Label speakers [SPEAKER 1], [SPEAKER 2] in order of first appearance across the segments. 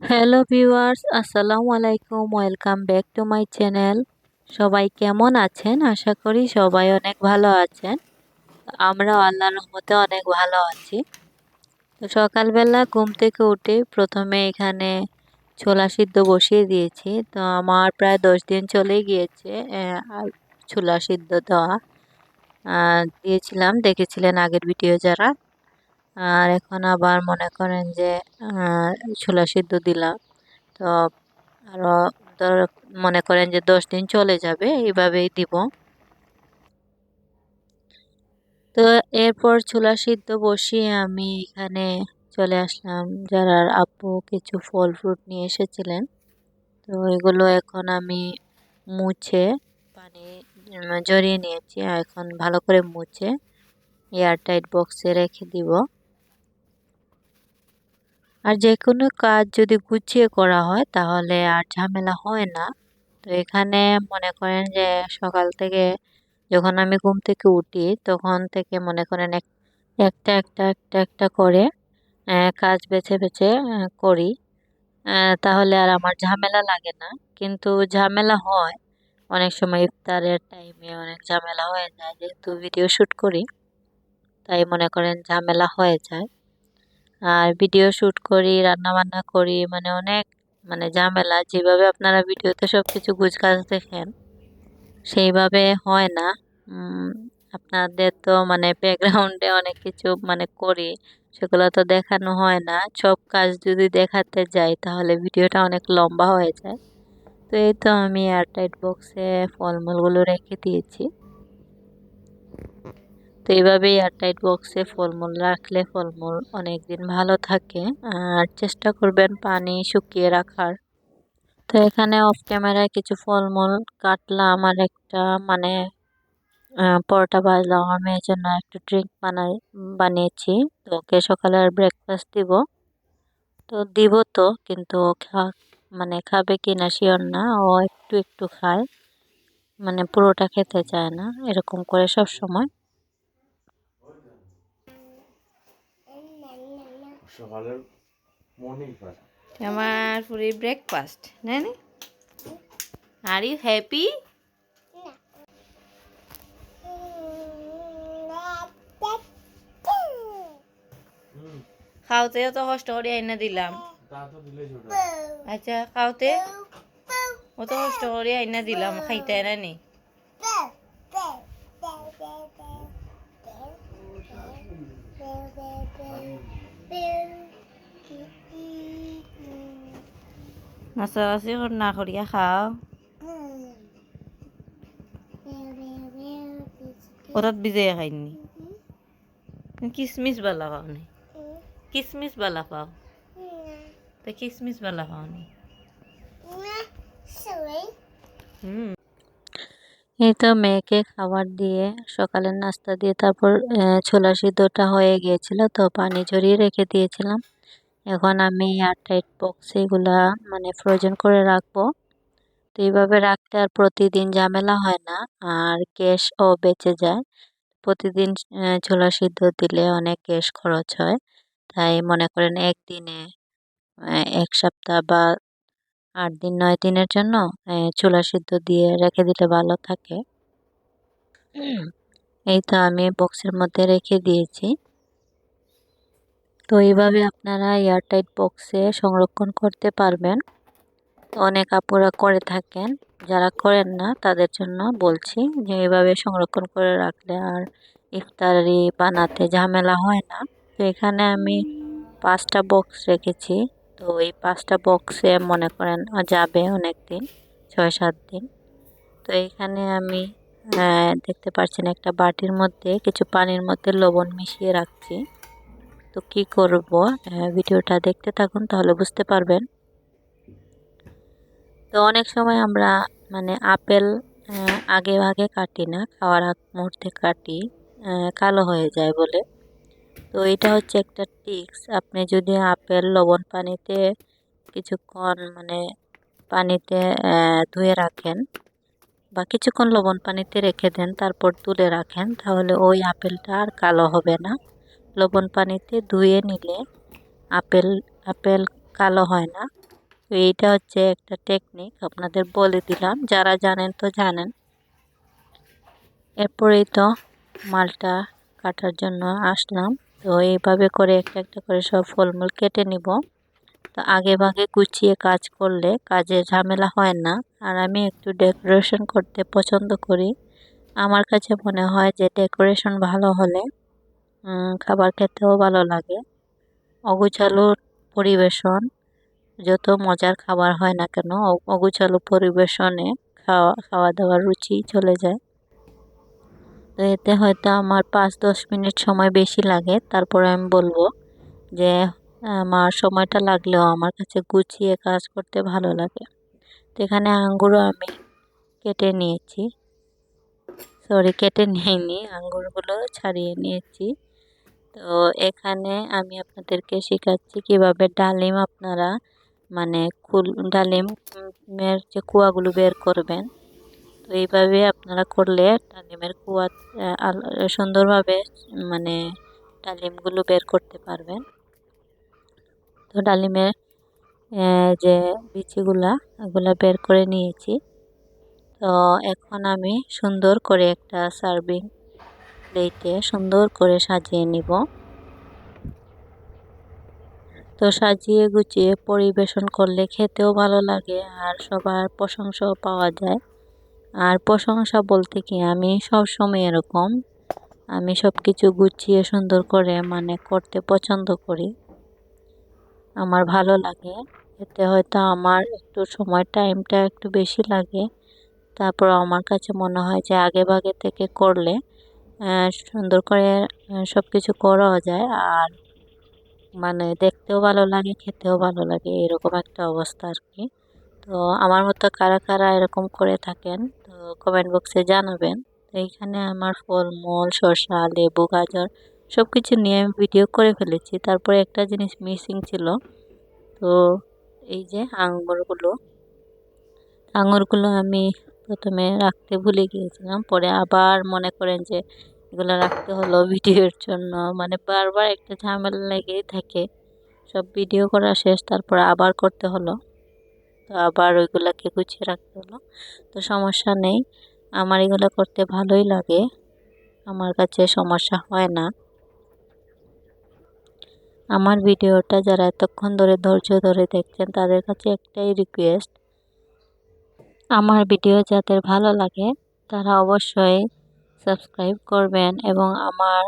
[SPEAKER 1] Hello viewers, আসসালামু আলাইকুম, welcome back to my channel. সবাই কেমন আছেন? আশা করি সবাই অনেক ভালো আছেন। আমরাও আল্লাহর রহমতে অনেক ভালো আছি। তো সকালবেলা ঘুম থেকে উঠে প্রথমে এখানে ছোলা সিদ্ধ বসিয়ে দিয়েছি। তো আমার প্রায় দশ দিন চলে গিয়েছে ছোলা সিদ্ধ দেওয়া। দিয়েছিলাম, দেখেছিলেন আগের ভিডিও যারা। আর এখন আবার মনে করেন যে ছোলা সিদ্ধ দিলাম। তো আরও ধর, মনে করেন যে দশ দিন চলে যাবে, এইভাবেই দিব। তো এরপর ছোলা সিদ্ধ বসিয়ে আমি এখানে চলে আসলাম। যারা আপু কিছু ফল ফ্রুট নিয়ে এসেছিলেন, তো এগুলো এখন আমি মুছে পানি জড়িয়ে নিয়েছি। এখন ভালো করে মুছে, এয়ারটাইট বক্সে রেখে দিব। আর যে কোনো কাজ যদি গুছিয়ে করা হয়, তাহলে আর ঝামেলা হয় না। তো এখানে মনে করেন যে সকাল থেকে যখন আমি ঘুম থেকে উঠি, তখন থেকে মনে করেন একটা একটা একটা একটা করে কাজ বেছে বেছে করি। তাহলে আর আমার ঝামেলা লাগে না। কিন্তু ঝামেলা হয়। অনেক সময় ইফতারের টাইমে অনেক ঝামেলা হয়ে যায়। যেহেতু ভিডিও শ্যুট করি, তাই মনে করেন ঝামেলা হয়ে যায়। আর ভিডিও শ্যুট করি রান্না বান্না করি মানে অনেক মানে ঝামেলা। যেভাবে আপনারা ভিডিওতে সব কিছু গুছগাছ দেখেন, সেইভাবে হয় না। আপনাদের তো মানে ব্যাকগ্রাউন্ডে অনেক কিছু মানে করি, সেগুলো তো দেখানো হয় না। সব কাজ যদি দেখাতে যাই, তাহলে ভিডিওটা অনেক লম্বা হয়ে যায়। তো এই তো আমি এয়ারটাইট বক্সে ফলমূলগুলো রেখে দিয়েছি। তো এইভাবেই এয়ারটাইট বক্সে ফলমূল রাখলে ফলমূল অনেক দিন ভালো থাকে। আর চেষ্টা করবেন পানি শুকিয়ে রাখার। তো এখানে অফ ক্যামেরায় কিছু ফলমূল কাটলাম আর একটা মানে পরোটা ভাজলাম আমার মেয়ের জন্য একটু ড্রিঙ্ক বানাই, বানিয়েছি। তো ওকে সকালে আর ব্রেকফাস্ট দিব। তো দিব তো, কিন্তু খা মানে খাবে কি না শিওর না। ও একটু একটু খায়। মানে পুরোটা খেতে চায় না, এরকম করে সব সময়
[SPEAKER 2] সকালের মর্নিং ফাস্ট
[SPEAKER 1] আমার পুরি ব্রেকফাস্ট না আর ইউ হ্যাপি খাওতে তো কষ্ট করে আইনা দিলাম। আচ্ছা খাওতে? অত কষ্ট করে আইনা দিলাম খাইতে না নি? নাচানাচি না করিয়া খাও ওরাত বিজয় খাইনি কিসমিস বালা পাও নি কিসমিস বালা পাও তো কিসমিস বালা পাও নি হুম এই তো মেয়েকে খাবার দিয়ে সকালের নাস্তা দিয়ে তারপর ছোলা সিদ্ধটা হয়ে গিয়েছিল, তো পানি ঝরিয়ে রেখে দিয়েছিলাম। এখন আমি এয়ারটাইট বক্সে এগুলা মানে ফ্রোজেন করে রাখব। তো এইভাবে রাখতে আর প্রতিদিন ঝামেলা হয় না আর গ্যাসও বেঁচে যায়। প্রতিদিন ছোলা সিদ্ধ দিলে অনেক গ্যাস খরচ হয়। তাই মনে করেন একদিনে এক সপ্তাহ বা আট দিন নয় দিনের জন্য ছোলা সিদ্ধ দিয়ে রেখে দিলে ভালো থাকে। এই তো আমি বক্সের মধ্যে রেখে দিয়েছি। তো এইভাবে আপনারা এয়ারটাইট বক্সে সংরক্ষণ করতে পারবেন। অনেক আপুরা করে থাকেন, যারা করেন না তাদের জন্য বলছি যে এইভাবে সংরক্ষণ করে রাখলে আর ইফতারি বানাতে ঝামেলা হয় না। তো এখানে আমি পাঁচটা বক্স রেখেছি, তো এই পাঁচটা বক্সে মনে করেন যাবে অনেক দিন ছয় সাত দিন। তো এখানে আমি দেখতে পাচ্ছেন একটা বাটির মধ্যে কিছু পানির মধ্যে লবণ মিশিয়ে রাখছি। তো কি করব? ভিডিওটা দেখতে থাকুন, তাহলে বুঝতে পারবেন। তো অনেক সময় আমরা মানে আপেল আগে ভাগে কাটি না, খাওয়ার আগ মুহূর্তে কাটি কালো হয়ে যায় বলে। তো এটা হচ্ছে একটা টিক্স, আপনি যদি আপেল লবণ পানিতে কিছুক্ষণ মানে পানিতে ধুয়ে রাখেন বা কিছুক্ষণ লবণ পানিতে রেখে দেন, তারপর তুলে রাখেন, তাহলে ওই আপেলটা আর কালো হবে না। লবণ পানিতে ধুয়ে নিলে আপেল আপেল কালো হয় না। তো এইটা হচ্ছে একটা টেকনিক আপনাদের বলে দিলাম। যারা জানেন তো জানেন। এরপরেই তো মালটা কাটার জন্য আসলাম। তো এইভাবে করে একটা একটা করে সব ফলমূল কেটে নিব। তো আগে ভাগে গুছিয়ে কাজ করলে কাজে ঝামেলা হয় না। আর আমি একটু ডেকোরেশন করতে পছন্দ করি। আমার কাছে মনে হয় যে ডেকোরেশন ভালো হলে খাবার খেতেও ভালো লাগে। অগুছালো পরিবেশন, যত মজার খাবার হয় না কেন অগুছালো পরিবেশনে খাওয়া খাওয়া দাওয়ার রুচি চলে যায়। তো এতে হয়তো আমার পাঁচ দশ মিনিট সময় বেশি লাগে। তারপরে আমি বলব যে, আমার সময়টা লাগলেও আমার কাছে গুছিয়ে কাজ করতে ভালো লাগে। তো এখানে আঙ্গুরও আমি কেটে নিয়েছি। সরি, কেটে নিইনি, আঙ্গুরগুলো ছাড়িয়ে নিয়েছি। তো এখানে আমি আপনাদেরকে শেখাচ্ছি কীভাবে ডালিম আপনারা মানে কুল ডালিমের যে কুয়াগুলো বের করবেন। তো এইভাবে আপনারা করলে ডালিমের কুয়া সুন্দরভাবে মানে ডালিমগুলো বের করতে পারবেন। তো ডালিমের যে বিচিগুলা এগুলা বের করে নিয়েছি। তো এখন আমি সুন্দর করে একটা সার্ভিং প্লেটে সুন্দর করে সাজিয়ে নিব। তো সাজিয়ে গুছিয়ে পরিবেশন করলে খেতেও ভালো লাগে আর সবার প্রশংসাও পাওয়া যায়। আর প্রশংসা বলতে কি, আমি সব সময় এরকম। আমি সব কিছু গুছিয়ে সুন্দর করে মানে করতে পছন্দ করি। আমার ভালো লাগে। এতে হয়তো আমার একটু সময় টাইমটা একটু বেশি লাগে। তারপর আমার কাছে মনে হয় যে আগে ভাগে থেকে করলে সুন্দর করে সব কিছু করাও যায়। আর মানে দেখতেও ভালো লাগে, খেতেও ভালো লাগে, এরকম একটা অবস্থা আর কি। তো আমার মতো কারা কারা এরকম করে থাকেন, তো কমেন্ট বক্সে জানাবেন। তো এইখানে আমার ফলমূল, শসা, লেবু, গাজর সব কিছু নিয়ে আমি ভিডিও করে ফেলেছি। তারপরে একটা জিনিস মিসিং ছিল, তো এই যে আঙুরগুলো। আঙুরগুলো আমি প্রথমে রাখতে ভুলে গিয়েছিলাম, পরে আবার মনে করেন যে এগুলো রাখতে হলো ভিডিওর জন্য। মানে বারবার একটা ঝামেলা লেগেই থাকে। সব ভিডিও করা শেষ, তারপর আবার করতে হলো। তো আবার ওইগুলোকে গুছিয়ে রাখতে হলো। তো সমস্যা নেই। আমার এগুলো করতে ভালোই লাগে। আমার কাছে সমস্যা হয় না। আমার ভিডিওটা যারা এতক্ষণ ধরে ধৈর্য ধরে দেখছেন, তাদের কাছে একটাই রিকোয়েস্ট আমার ভিডিও যাদের ভালো লাগে, তারা অবশ্যই সাবস্ক্রাইব করবেন এবং আমার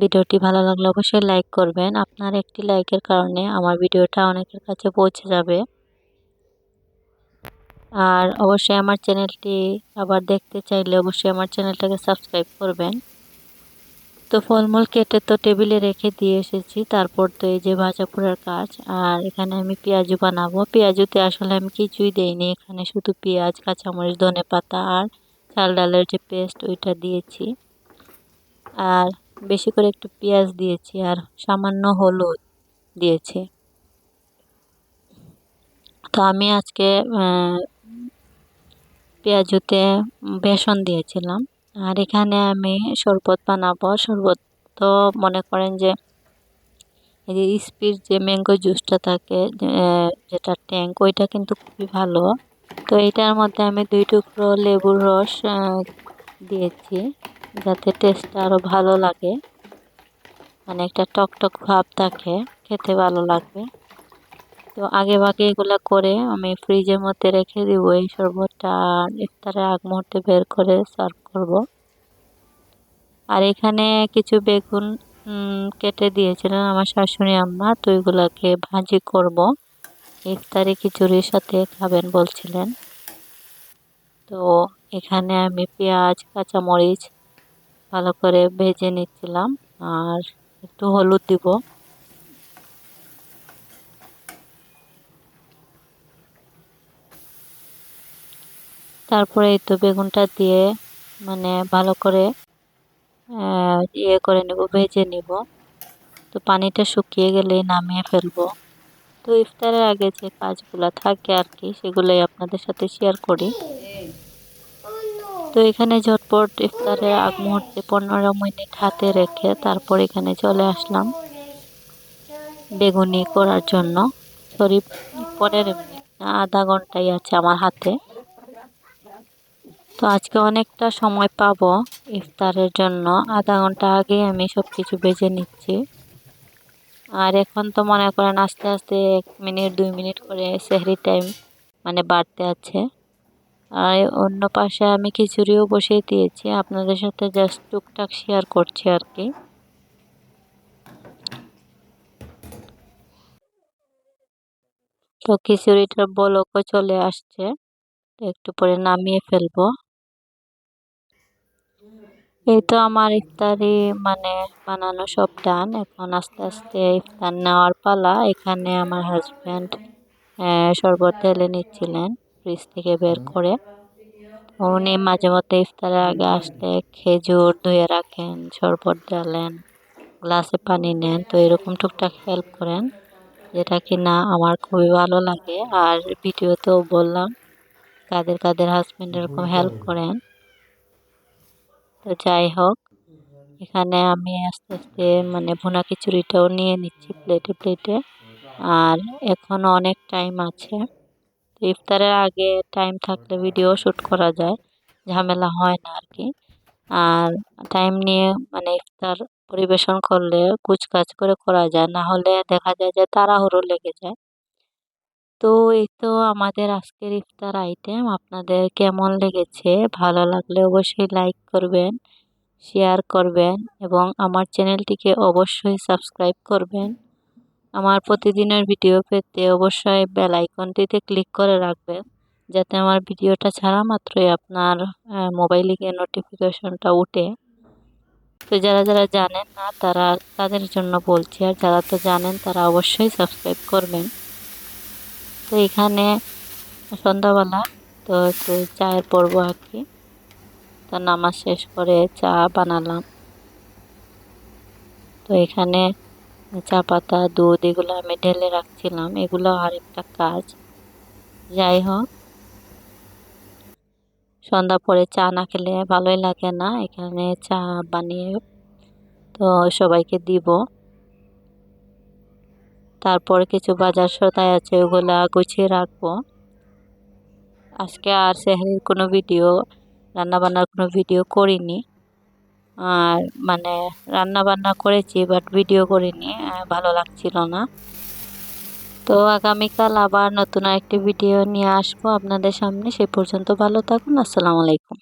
[SPEAKER 1] ভিডিওটি ভালো লাগলে অবশ্যই লাইক করবেন। আপনার একটি লাইকের কারণে আমার ভিডিওটা অনেকের কাছে পৌঁছে যাবে। আর অবশ্যই আমার চ্যানেলটি আবার দেখতে চাইলে অবশ্যই আমার চ্যানেলটাকে সাবস্ক্রাইব করবেন। তো ফলমূল কেটে তো টেবিলে রেখে দিয়ে এসেছি। তারপর তো এই যে ভাজা পোড়ার কাজ, আর এখানে আমি পেঁয়াজু বানাবো। পেঁয়াজুতে আসলে আমি কিছুই দেইনি। এখানে শুধু পেঁয়াজ, কাঁচামরিচ, ধনে পাতা আর চাল ডালের যে পেস্ট, ওইটা দিয়েছি। আর বেশি করে একটু পেঁয়াজ দিয়েছি আর সামান্য হলুদ দিয়েছি। তো আমি আজকে পেঁয়াজুতে বেসন দিয়েছিলাম। আর এখানে আমি শরবত বানাবো। শরবত তো মনে করেন যে এই স্পিড যে ম্যাঙ্গো জুসটা থাকে যেটা ট্যাঙ্ক ওইটা কিন্তু খুবই ভালো। তো এটার মধ্যে আমি দুই টুকরো লেবুর রস দিয়েছি যাতে টেস্টটা আরও ভালো লাগে। মানে একটা টক টক ভাব থাকে, খেতে ভালো লাগবে তো আগে ভাগে এগুলো করে আমি ফ্রিজের মধ্যে রেখে দিব। এই শরবতটা ইফতারের আগ মুহূর্তে বের করে সার্ভ করব। আর এখানে কিছু বেগুন কেটে দিয়েছিলেন আমার শাশুড়ি আম্মা। তো এগুলোকে ভাজি করব। ইফতারি খিচুড়ির সাথে খাবেন বলছিলেন। তো এখানে আমি পেঁয়াজ, কাঁচামরিচ ভালো করে ভেজে নিচ্ছিলাম। আর একটু হলুদ দিব। তারপরে এই তো বেগুনটা দিয়ে মানে ভালো করে ইয়ে করে নেব, ভেজে নেব। তো পানিটা শুকিয়ে গেলে নামিয়ে ফেলব। তো ইফতারের আগে যে কাজগুলো থাকে আর কি, সেগুলোই আপনাদের সাথে শেয়ার করি। তো এখানে ঝটপট ইফতারের আগ মুহূর্তে পনেরো মিনিট হাতে রেখে তারপর এখানে চলে আসলাম বেগুনি করার জন্য। সরি পনেরো মিনিট আধা ঘন্টাই আছে আমার হাতে। তো আজকে অনেকটা সময় পাবো ইফতারের জন্য। আধা ঘণ্টা আগে আমি সব কিছু বেজে নিচ্ছি। আর এখন তো মনে করেন আস্তে আস্তে এক মিনিট, দুই মিনিট করে সেহরি টাইম মানে বাড়তে আছে। আর অন্য পাশে আমি খিচুড়িও বসিয়ে দিয়েছি। আপনাদের সাথে জাস্ট টুকটাক শেয়ার করছি আর কি। তো খিচুড়িটার বলকও চলে আসছে। একটু পরে নামিয়ে ফেলব। এই তো আমার ইফতারি মানে বানানো সব ডান এখন আস্তে আস্তে ইফতার নেওয়ার পালা। এখানে আমার হাজব্যান্ড শরবত ঢেলে নিচ্ছিলেন ফ্রিজ থেকে বের করে। উনি মাঝে মধ্যে ইফতারের আগে আসলে খেজুর ধুয়ে রাখেন শরবত ডালেন গ্লাসে পানি নেন। তো এরকম টুকটাক হেল্প করেন যেটা কি না আমার খুবই ভালো লাগে। আর ভিডিওতেও বললাম কাদের কাদের হাজব্যান্ড এরকম হেল্প করেন। তো যাই হোক, এখানে আমি আস্তে আস্তে মানে ভুনা খিচুড়িটাও নিয়ে নিচ্ছি প্লেটে প্লেটে আর এখনও অনেক টাইম আছে। তো ইফতারের আগে টাইম থাকলে ভিডিও শ্যুট করা যায়, ঝামেলা হয় না আর কি। আর টাইম নিয়ে মানে ইফতার পরিবেশন করলে কুচকাচ করে করা যায়, না হলে দেখা যায় যে তাড়াহুড়ো লেগে যায়। তো এই তো আমাদের আজকের ইফতার আইটেম আপনাদের কেমন লেগেছে? ভালো লাগলে অবশ্যই লাইক করবেন শেয়ার করবেন এবং আমার চ্যানেলটিকে অবশ্যই সাবস্ক্রাইব করবেন। আমার প্রতিদিনের ভিডিও পেতে অবশ্যই বেল আইকনটিতে ক্লিক করে রাখবেন, যাতে আমার ভিডিওটা ছাড়া মাত্রই আপনার মোবাইলে গিয়ে নোটিফিকেশনটা উঠে। তো যারা যারা জানেন না, তারা তাদের জন্য বলছি, আর যারা তো জানেন, তারা অবশ্যই সাবস্ক্রাইব করবেন। তো এখানে সন্ধ্যাবেলা, তো একটু চায়ের পর্ব আর কি। তো নামাজ শেষ করে চা বানালাম। তো এখানে চা পাতা, দুধ এগুলো আমি ঢেলে রাখছিলাম। এগুলো আরেকটা কাজ। যাই হোক, সন্ধ্যা পরে চা না খেলে ভালোই লাগে না। এখানে চা বানিয়ে তো সবাইকে দিব। তারপর কিছু বাজার সদাই আছে, ওগুলা গুছিয়ে রাখব। আজকে আর সেহারির কোনো ভিডিও, রান্নাবান্নার কোনো ভিডিও করিনি। আর মানে রান্না বান্না করেছি, বাট ভিডিও করিনি ভালো লাগছিল না। তো আগামীকাল আবার নতুন একটি ভিডিও নিয়ে আসব আপনাদের সামনে। সেই পর্যন্ত ভালো থাকুন, আসসালামু আলাইকুম।